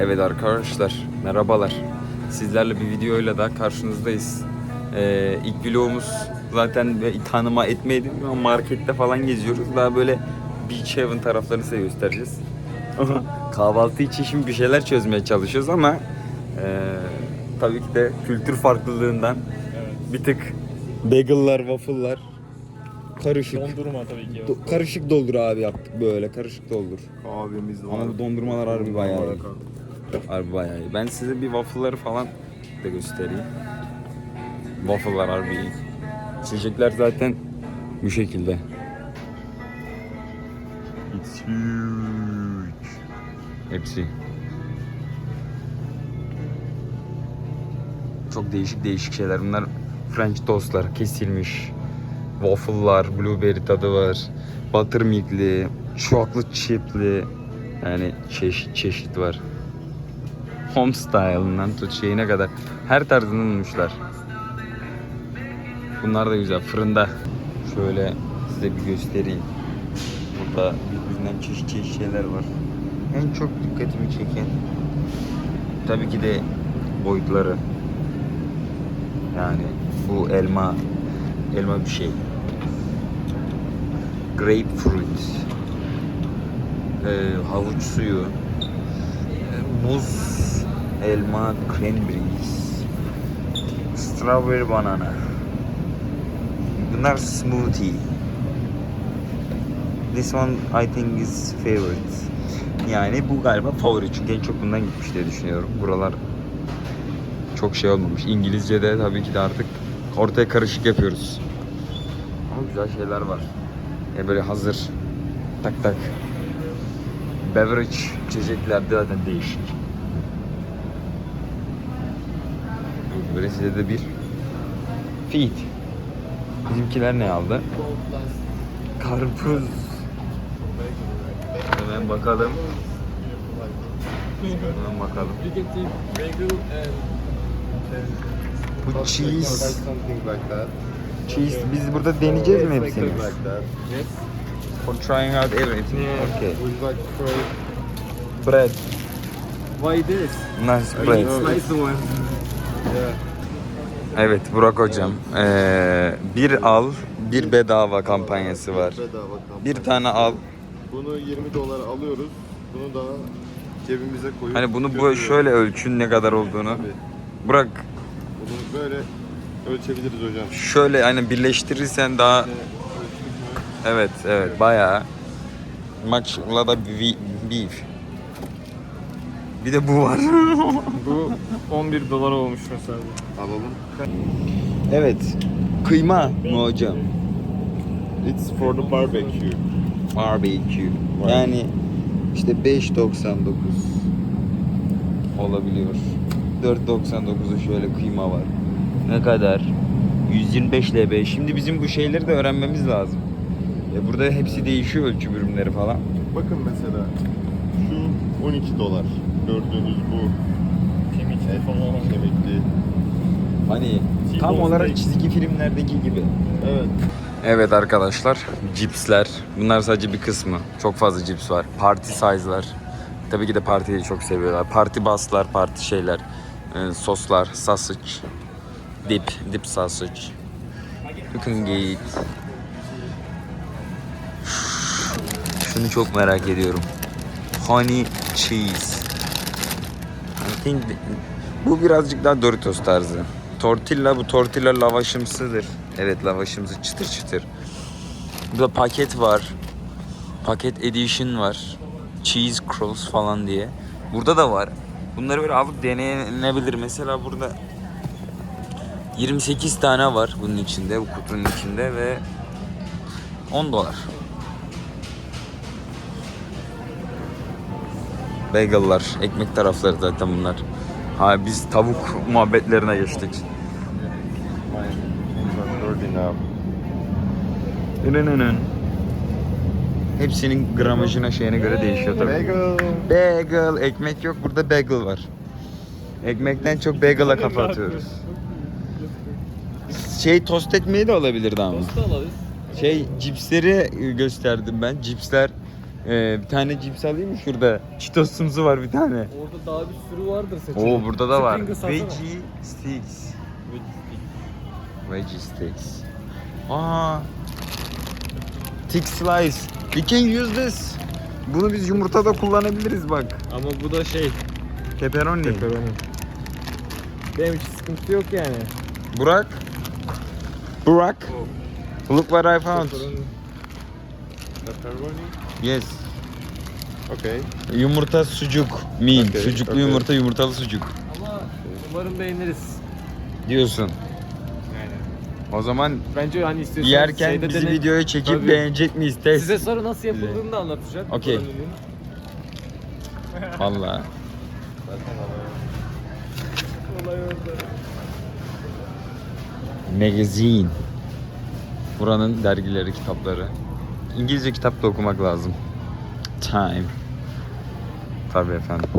Evet arkadaşlar, merhabalar. Sizlerle bir videoyla da karşınızdayız. Ee, ilk vlogumuz zaten tanıma etmeydim ama markette falan geziyoruz. Daha böyle Beach Haven taraflarını size göstereceğiz. Kahvaltı için şimdi bir şeyler çözmeye çalışıyoruz ama ee, tabii ki de kültür farklılığından bir tık bagel'lar, waffle'lar karışık. Dondurma tabii ki. Do- karışık doldur abi yaptık böyle karışık doldur. Kahvemiz var. Ama bu dondurmalar harbi bayağı iyi. Harbi bayağı iyi. Ben size bir waffle'ları falan da göstereyim. Waffle'lar harbi iyi. İçecekler zaten bu şekilde. It's huge. Hepsi. Çok değişik değişik şeyler. Bunlar French toastlar kesilmiş. Waffle'lar, blueberry tadı var. Buttermilk'li, chocolate chip'li. Yani çeşit çeşit var. Home style'ından tut şeyine kadar her tarzını bulmuşlar. Bunlar da güzel fırında. Şöyle size bir göstereyim. Burada birbirinden çeşit çeşit şeyler var. En çok dikkatimi çeken tabii ki de boyutları. Yani bu elma elma bir şey. Grapefruit. Ee, havuç suyu. Ee, muz, elma, cranberries. Strawberry banana. Bunlar smoothie. This one I think is favorite. Yani bu galiba favori çünkü en çok bundan gitmiş diye düşünüyorum. Buralar çok şey olmamış. İngilizce'de tabii ki de artık ortaya karışık yapıyoruz. Ama güzel şeyler var. Yani böyle hazır tak tak beverage içeceklerde zaten değişik. De bir feed. Bizimkiler ne aldı? Karpuz. Hemen bakalım. Hemen bakalım. Bu cheese. Cheese. Biz burada deneyeceğiz mi hepsini? Yes. For trying out everything. Okay. Bread. Why this? Nice bread. Nice one. Evet Burak hocam. Ee, bir al, bir bedava kampanyası var. Bedava kampanya. Bir tane al. Bunu 20 dolara alıyoruz. Bunu da cebimize koyup Hani bunu bu götürüyoruz. şöyle ölçün ne kadar olduğunu. Tabii. Burak Bunu böyle ölçebiliriz hocam. şöyle hani birleştirirsen daha evet evet bayağı maçla da bi- beef. Bir de bu var. Bu 11 dolar olmuş mesela. Alalım. evet. Kıyma mı hocam? It's for the barbecue. Barbecue. Yani işte 5.99 olabiliyor. 4.99'u şöyle kıyma var. Ne kadar? 125 LB. Şimdi bizim bu şeyleri de öğrenmemiz lazım. Ya burada hepsi değişiyor ölçü birimleri falan. Bakın mesela şu 12 dolar. Gördüğünüz bu Kemikli falan. kemikli. Hani tam olarak çizgi filmlerdeki gibi. Evet. Evet arkadaşlar, cipsler. Bunlar sadece bir kısmı. Çok fazla cips var. Party size'lar. Tabii ki de partiyi çok seviyorlar. Party baslar, party şeyler. Ee, soslar, sausage. Dip, dip sausage. You can get. Şunu çok merak ediyorum. Honey cheese. I think bu birazcık daha Doritos tarzı. Tortilla bu tortilla lavaşımsıdır. Evet lavaşımsı çıtır çıtır. Burada paket var. Paket edition var. Cheese curls falan diye. Burada da var. Bunları böyle alıp denenebilir. Mesela burada 28 tane var bunun içinde, bu kutunun içinde ve 10 dolar. Bagel'lar, ekmek tarafları zaten bunlar. Ha biz tavuk muhabbetlerine geçtik. Mine is 30 now. Inanın. Hepsinin gramajına şeyine göre değişiyor tabii. Bagel. Bagel, ekmek yok burada bagel var. Ekmekten çok bagel'a kafa atıyoruz. Şey tost ekmeği de olabilirdi ama. Tost alalım. Şey cipsleri gösterdim ben. Cipsler Ee, bir tane cips alayım mı şurada? Cheetos'umsu var bir tane. Orada daha bir sürü vardır seçenek. Oo burada da var. Alsana. Veggie sticks. Veggie sticks. Aa. Thick slice. We can use this. Bunu biz yumurtada kullanabiliriz bak. Ama bu da şey. Pepperoni. Pepperoni. Benim için sıkıntı yok yani. Burak. Burak. Look what I found. Pepperoni. Pepperoni. Yes. Okay. Yumurta sucuk. Mean. Okay, Sucuklu okay. yumurta, yumurtalı sucuk. Ama umarım beğeniriz. Diyorsun. Yani. O zaman Bence hani istiyorsanız yerken şeyde bizi dene- videoya çekip Tabii. beğenecek miyiz? Test. Size sonra nasıl yapıldığını da anlatacak. Okey. Orada. Magazine. Buranın dergileri, kitapları. İngilizce kitap da okumak lazım. Time. Tabii efendim.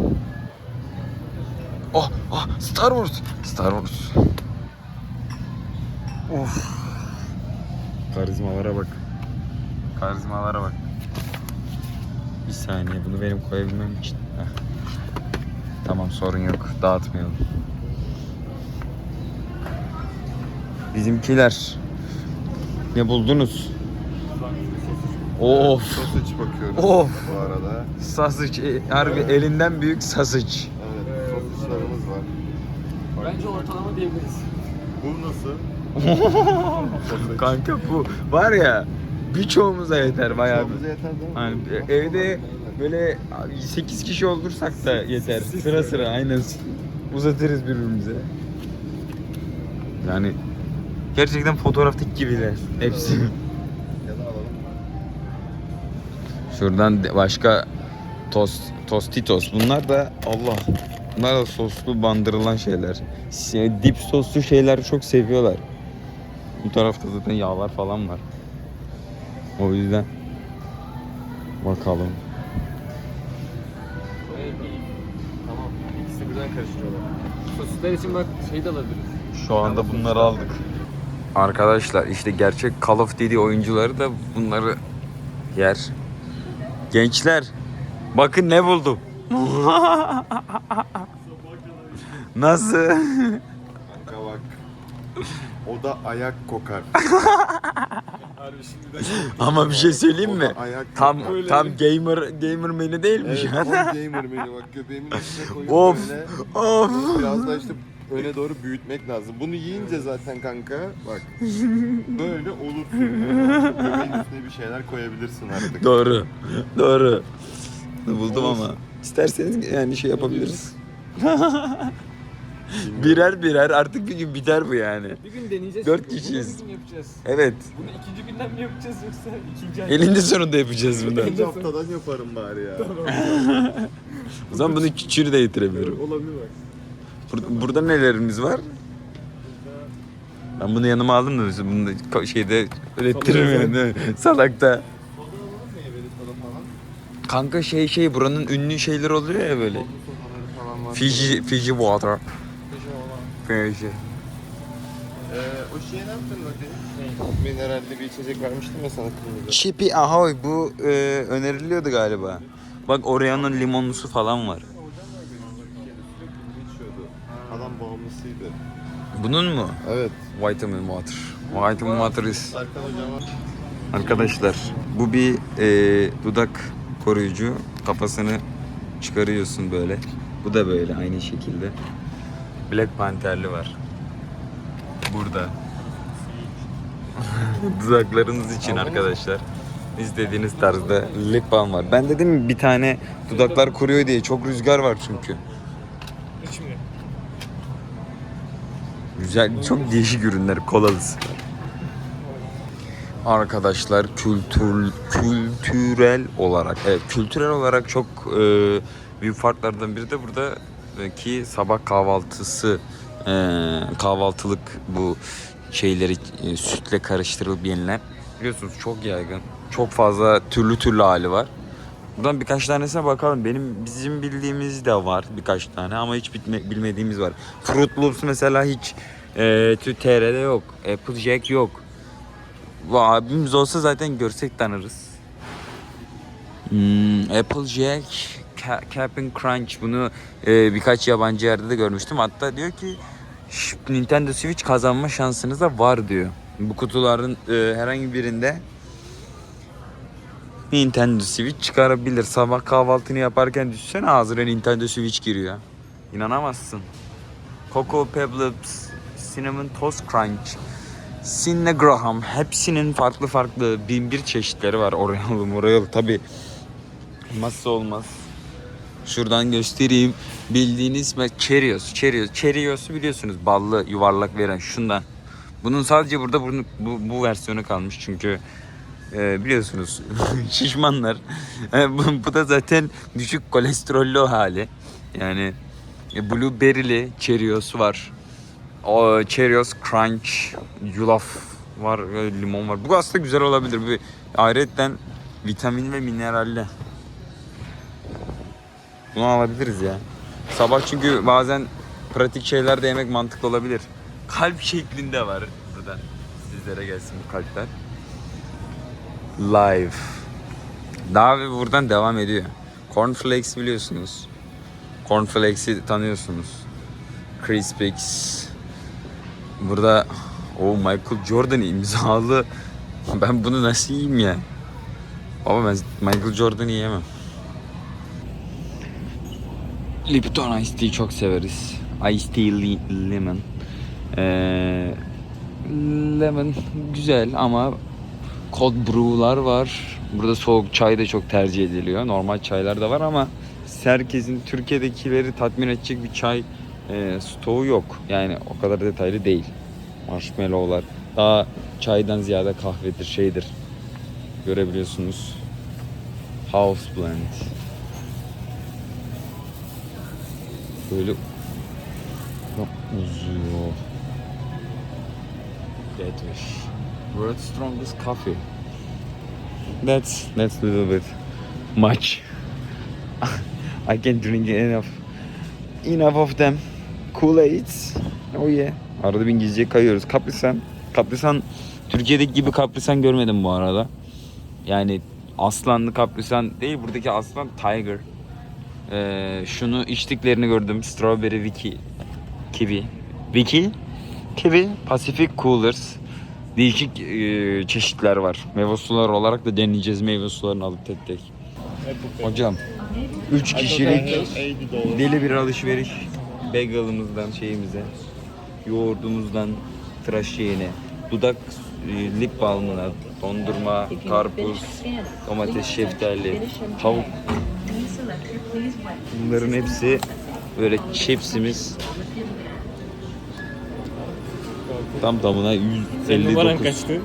Oh, oh, Star Wars. Star Wars. Of. Karizmalara bak. Karizmalara bak. Bir saniye bunu benim koyabilmem için. Heh. Tamam sorun yok. Dağıtmayalım. Bizimkiler. Ne buldunuz? Of. Sausage bakıyoruz Of. bu arada. Sasıç. e, Harbi elinden büyük sasıç. Evet, sosislerimiz var. Bence ortalama diyebiliriz. Bu nasıl? Sausage. Kanka bu var ya birçoğumuza yeter bayağı. Bize yeter değil mi? Hani evde böyle 8 kişi olursak da yeter. Sıra sıra aynen uzatırız birbirimize. Yani gerçekten fotoğraftaki gibiler hepsi. Şuradan başka tost, tostitos. Bunlar da Allah. Bunlar da soslu bandırılan şeyler. Se- Dip soslu şeyler çok seviyorlar. Bu tarafta zaten yağlar falan var. O yüzden bakalım. Tamam. İkisi birden karıştırıyorlar. Sosisler için bak şey de alabiliriz. Şu anda bunları aldık. Arkadaşlar işte gerçek Call of Duty oyuncuları da bunları yer. Gençler bakın ne buldum. Nasıl? Kanka bak. O da ayak kokar. Harbi şimdiden Ama bir şey söyleyeyim O mi? da ayak Tam kokar. tam gamer gamer menü değilmiş Evet, ya. tam gamer menü bak göbeğimin üstüne koyup Of. böyle. Of. Biraz da işte öne doğru büyütmek lazım. Bunu yiyince zaten kanka bak böyle olursun. Yani. Göbeğin üstüne bir şeyler koyabilirsin artık. Doğru. Doğru. Buldum ama. İsterseniz yani şey yapabiliriz. birer birer artık bir gün biter bu yani. Bir gün deneyeceğiz. Dört çünkü. kişiyiz. Bunu bir gün yapacağız. Evet. Bunu ikinci günden mi yapacağız yoksa ikinci ay? Elinde sonunda yapacağız bunu. İkinci haftadan yaparım bari ya. O zaman bunu küçüğünü de getirebilirim. Olabilir bak. Burada, burada nelerimiz var? Ben bunu yanıma aldım da bunu da ko- şeyde ürettiririm yani. değil mi? Salakta. Kanka şey şey buranın ünlü şeyler oluyor ya böyle. falan var. Fiji Fiji water. Fiji. Ee, o şeye ne yaptın bakayım? Mineralli bir içecek vermiştim ya sana kırmızı. Chippy Ahoy bu e, öneriliyordu galiba. Bak Oreo'nun limonlusu falan var. Adam bağımlısıydı. Bunun mu? Evet. Vitamin water. Vitamin water is Serkan hocama Arkadaşlar bu bir e, dudak koruyucu. Kafasını çıkarıyorsun böyle. Bu da böyle aynı şekilde. Black Panther'li var. Burada. Dudaklarınız için arkadaşlar. İstediğiniz tarzda lip balm var. Ben dedim bir tane dudaklar kuruyor diye. Çok rüzgar var çünkü. İç mi? Güzel, çok değişik ürünler, kolalısı. Arkadaşlar kültür kültürel olarak, evet kültürel olarak çok e, büyük farklardan biri de burada ki sabah kahvaltısı e, kahvaltılık bu şeyleri e, sütle karıştırılıp yenilen biliyorsunuz çok yaygın. Çok fazla türlü türlü hali var. Buradan birkaç tanesine bakalım. Benim bizim bildiğimiz de var birkaç tane ama hiç bitme, bilmediğimiz var. Fruit Loops mesela hiç e, TR'de yok. Applejack yok. Bu abimiz olsa zaten görsek tanırız. Hmm, Applejack, Ca- Cap'n Crunch bunu e, birkaç yabancı yerde de görmüştüm. Hatta diyor ki "Şş, Nintendo Switch kazanma şansınız da var diyor. Bu kutuların e, herhangi birinde Nintendo Switch çıkarabilir. Sabah kahvaltını yaparken düşünsene ağzına Nintendo Switch giriyor. İnanamazsın. Cocoa Pebbles, Cinnamon Toast Crunch, Cinna Graham hepsinin farklı farklı bin bir çeşitleri var. Oreo, Moreo tabi olmazsa olmaz. Şuradan göstereyim. Bildiğiniz me- Cheerios. Cheerios. Cheerios'u biliyorsunuz ballı yuvarlak veren şundan. Bunun sadece burada bunu, bu, bu versiyonu kalmış çünkü e, biliyorsunuz şişmanlar. E, bu, da zaten düşük kolesterollü hali. Yani e, blueberry'li Cheerios var. O Cheerios Crunch, yulaf var, limon var. Bu aslında güzel olabilir. Bir ayrıca vitamin ve mineralli. Bunu alabiliriz ya. Sabah çünkü bazen pratik şeyler de yemek mantıklı olabilir. Kalp şeklinde var burada. Sizlere gelsin bu kalpler. Live. Daha ve buradan devam ediyor. Cornflakes biliyorsunuz. Cornflakes'i tanıyorsunuz. Crispix. Burada o Michael Jordan imzalı. Ben bunu nasıl yiyeyim ya? Ama ben Michael Jordan'ı yiyemem. Lipton Ice Tea çok severiz. Ice Tea li- Lemon. Ee, lemon güzel ama cold brew'lar var. Burada soğuk çay da çok tercih ediliyor. Normal çaylar da var ama herkesin Türkiye'dekileri tatmin edecek bir çay e, stoğu yok. Yani o kadar detaylı değil. Marshmallow'lar. Daha çaydan ziyade kahvedir, şeydir. Görebiliyorsunuz. House blend. Böyle uzuyor. Getmiş. World's strongest coffee. That's that's a little bit much. I can't drink enough. Enough of them. Kool-Aid. Oh yeah. Arada bir İngilizceye kayıyoruz. Kaprisan. Kaprisan Türkiye'deki gibi kaprisan görmedim bu arada. Yani aslanlı kaprisan değil buradaki aslan tiger. Ee, şunu içtiklerini gördüm. Strawberry Wiki Kiwi. Wiki Kiwi Pacific Coolers. Değişik e, çeşitler var. Meyve suları olarak da deneyeceğiz meyve sularını alıp tek tek. Hocam 3 kişilik deli bir alışveriş. Bagel'ımızdan şeyimize, yoğurdumuzdan tıraş şeyine, dudak e, lip balmına, dondurma, karpuz, domates, şeftali, tavuk Bunların hepsi böyle chipsimiz. Tam tamına Senin numaran 159. kaçtı?